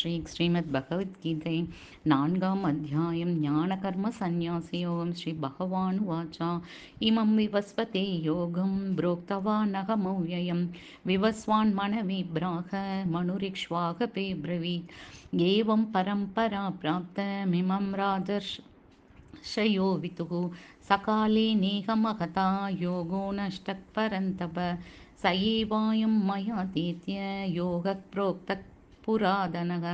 ஸ்ரீ ஸ்ரீமத் பகவத்கீதை நான்காம் அத்தியாயம் ஞானகர்ம சந்நியாசயோகம் ஸ்ரீ பகவானுவாச்சா இமம் விவஸ்வதே யோகம் புரோக்தவானகமௌயயம் விவஸ்வான் மனவிப்ராக மனுரிக்ஷ்வாக பே பிரவீத் ஏவம் பரம்பரா பிராப்தமிமம் ராஜர்ஷ் शयो वितुः सकाले नेहमहता योगो नष्टः परन्तप स एवायं मयातीत्य योगः प्रोक्तः पुरादनः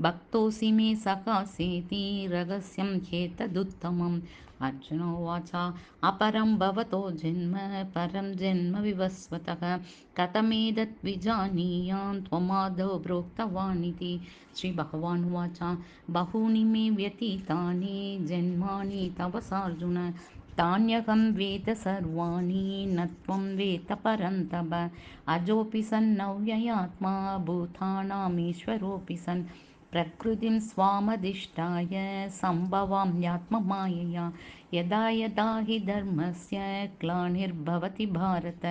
भक्तोऽसि मे सखासेति रहस्यं ह्येतदुत्तमम् अर्जुन उवाच अपरं भवतो जन्म परं जन्म विवस्वतः। कथमेतत् विजानीयां त्वमादौ प्रोक्तवान् इति श्रीभगवान् उवाच बहूनि मे व्यतीतानि जन्मानि तव सार्जुन तान्यहं वेद सर्वाणि न त्वं वेत्त परन्तप। अजोऽपि सन्नव्ययात्मा भूतानामीश्वरोऽपि सन्। प्रकृतिं स्वामधिष्ठाय सम्भवाम्यात्ममायया यदा यदा हि धर्मस्य ग्लानिर्भवति भारत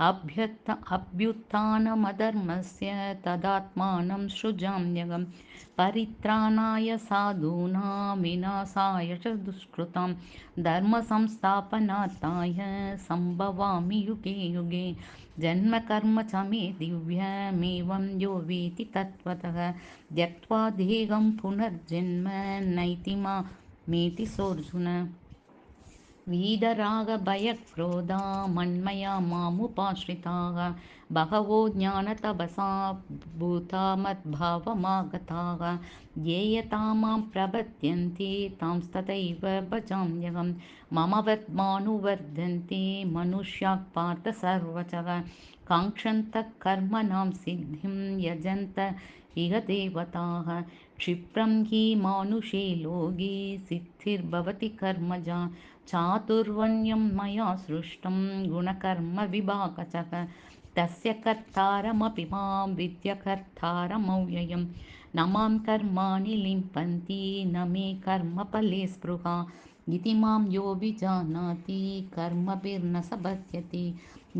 अभ्युत्थ अभ्युत्थानमधर्मस्य तदात्मानं सृजाम्यहं परित्राणाय साधूनां विनाशाय च दुष्कृतां। धर्मसंस्थापनार्थाय सम्भवामि युगे युगे। जन्मकर्म च मे दिव्यमेवं यो वेति तत्त्वतः। त्यक्त्वा देहं पुनर्जन्म नैति मामेति सोऽर्जुन। वीदरागभयक्रोधा मन्मया मामुपाश्रिताः बहवो ज्ञानतपसा भूता मद्भावमागताः ये यथा मां प्रपद्यन्ते तांस्तथैव भजाम्यहं मम वर्त्मानुवर्धन्ते मनुष्याः पार्थ सर्वचः काङ्क्षन्तः कर्मणां सिद्धिं यजन्त इह देवताः क्षिप्रं हि मानुषे लोके सिद्धिर्भवति कर्मजा। चातुर्वण्यं मया सृष्टं गुणकर्मविभागचः तस्य कर्तारमपि मां विद्यकर्तारमव्ययं न मां कर्माणि लिम्पन्ति न मे कर्मफले स्पृहा। इति मां यो विजानाति कर्मभिर्न स बध्यते।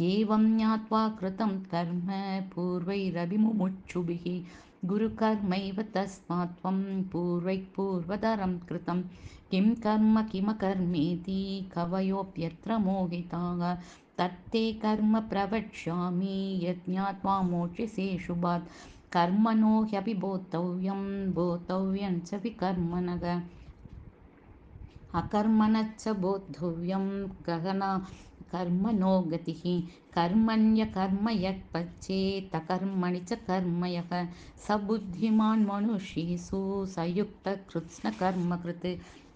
एवं ज्ञात्वा कृतं कर्म पूर्वैरभिमुमुक्षुभिः गुरुकर्मैव तस्मात् त्वं पूर्वैः पूर्वतरं कृतं। किं कर्म किमकर्मेति? कवयोऽप्यत्र मोहिताः। तत्ते कर्म प्रवक्ष्यामि यज्ञात्वा मोक्ष्यसे शुभात्। कर्मणो ह्यपि बोद्धव्यं बोद्धव्यं च विकर्मणः अकर्मणश्च बोद्धव्यं गहना कर्मणो गतिः कर्मण्यकर्म यः पच्येत्तकर्मणि च कर्म यः स बुद्धिमान् मनुष्येषु स युक्तः कृत्स्नकर्मकृत्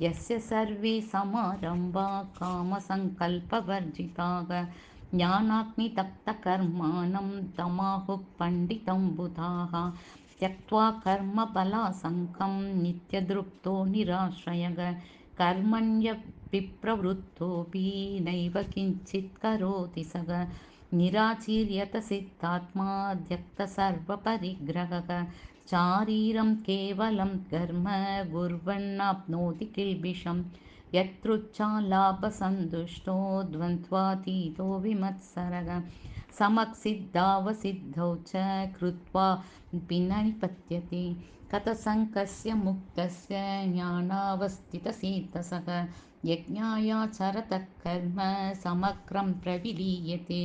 यस्य सर्वे समारम्भा कामसङ्कल्पवर्जिताः। ज्ञानाग्नितप्तकर्माणं तमाहुः पण्डितं बुधाः। त्यक्त्वा कर्मफलासङ्गं नित्यतृप्तो निराश्रयः कर्मण्यभिप्रवृत्तोऽपि नैव किञ्चित् करोति सः। निराचीर्यत सिद्धात्मा त्यक्तसर्वपरिग्रहः चारीरं केवलं कर्म कुर्वन्नाप्नोति किल्बिषं। यत्रुच्छालाभसन्तुष्टो द्वन्द्वातीतो विमत्सरः। समक्सिद्धावसिद्धौ च कृत्वापि न निपत्यते कथसङ्कस्य मुक्तस्य ज्ञानावस्थितचेतसः यज्ञायाचरतः कर्म समग्रं प्रविलीयते।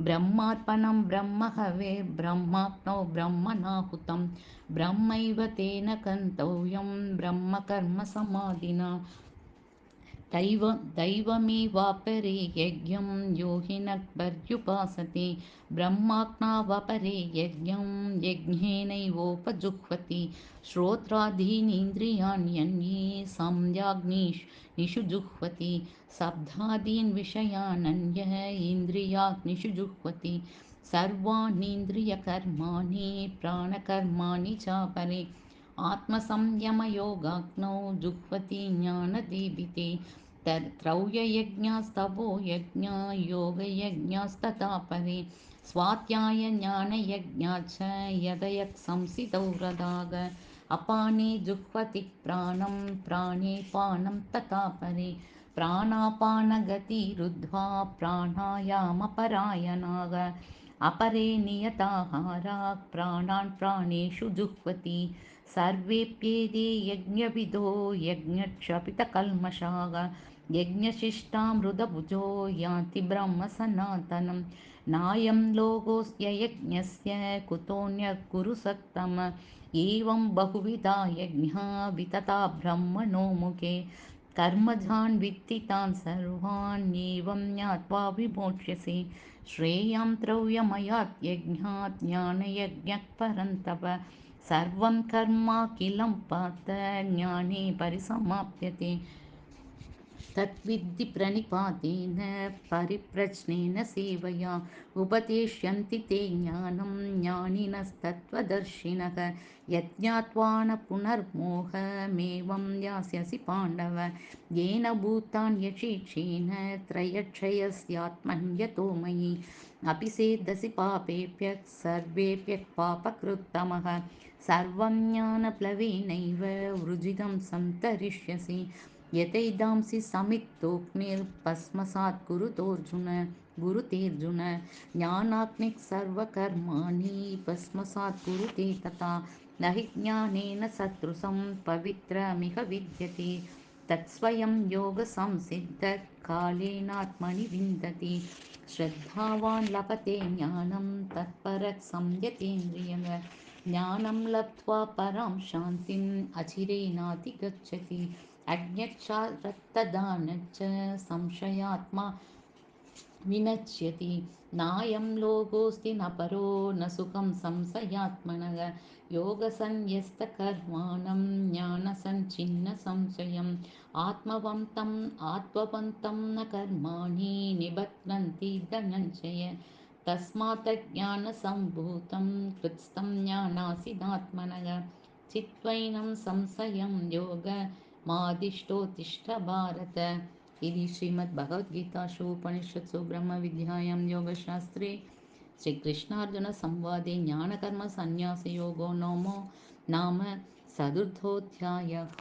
ब्रह्मार्पणं ब्रह्महविर्ब्रह्माग्नौ ब्रह्मणाहुतं ब्रह्मैव तेन गन्तव्यं ब्रह्मकर्मसमाधिना दैव दैवमेवापरे यज्ञं योगिनः पर्युपासते ब्रह्माज्ञावपरे यज्ञं यज्ञेनैवोपजुह्वति। श्रोत्रादीनीन्द्रियाण्यन्ये सम्याग्निषु जुह्वति शब्दादीन् विषयानन्य इन्द्रियाग्निषु जुह्वति। सर्वाणीन्द्रियकर्माणि प्राणकर्माणि चापरे आत्मसंयमयोगाग्नौ जुह्वति ज्ञानदीपिते। त्रौययज्ञास्तपो यज्ञा योगयज्ञास्तथा परे। स्वाध्यायज्ञानयज्ञाच्च यदयः संसितौ रदाग। अपाने जुह्वति प्राणं प्राणे पानं तथा परे। प्राणापानगतिरुद्ध्वा प्राणायामपरायणाः अपरे नियताहाराः प्राणान् प्राणेषु जुह्वति सर्वेऽप्येते यज्ञविदो यज्ञक्षपितकल्मषाः यज्ञशिष्टामृतभुजो यान्ति ब्रह्मसनातनं। नायं लोकोऽस्त्ययज्ञस्य कुतोऽन्यः कुरु सत्तम एवं बहुविधा यज्ञा वितता ब्रह्मणो मुखे। कर्मजान् वित्ति तान् सर्वाण्येवं ज्ञात्वा विमोक्ष्यसि। श्रेयां त्रव्यमयात् यज्ञात् ज्ञानयज्ञः परन्तप सर्वं कर्माखिलं पार्थ ज्ञाने परिसमाप्यते। तद्विद्धि प्रणिपातेन परिप्रश्नेन सेवया। उपदेश्यन्ति ते ज्ञानं ज्ञानिनस्तत्त्वदर्शिनः। यज्ञात्वा न पुनर्मोहमेवं यास्यसि पाण्डव। येन भूतान्यशेषेण त्रयक्षयस्यात्मन्यतो मयि अपि सेद्धसि पापेभ्यः सर्वेभ्यः पापकृत्तमः। सर्वं ज्ञानप्लवेनैव वृजितं सन्तरिष्यसि। यतैदांसि समित्तोऽग्निर्भस्मसात् कुरुतोऽर्जुन गुरुतेऽर्जुन ज्ञानाग्निः सर्वकर्माणि भस्मसात् कुरुते तथा। न हि ज्ञानेन सदृशं पवित्रमिह विद्यते। तत्स्वयं योगसंसिद्धः कालेनात्मनि विन्दति श्रद्धावान् लभते ज्ञानं तत्परः संयतेन्द्रियः ज्ञानं लब्ध्वा परां शान्तिम् अचिरेणाधिगच्छति अज्ञक्षारक्तदानश्च संशयात्मा विनश्यति। नायं लोकोऽस्ति न परो न सुखं संशयात्मनः योगसन्न्यस्तकर्माणं ज्ञानसञ्छिन्नसंशयम् आत्मवन्तम् आत्मवन्तं न कर्माणि निबध्नन्ति धनञ्जय। तस्मात् ज्ञानसम्भूतं कृत्स्नं ज्ञानासिदात्मनः चित्त्वैनं संशयं योग मादिष्टोत्तिष्ठ भारत इति श्रीमद्भगवद्गीतासु उपनिषत्सु ब्रह्मविद्यायां योगशास्त्रे श्रीकृष्णार्जुनसंवादे ज्ञानकर्मसन्न्यासयोगो नमो नाम चतुर्थोऽध्यायः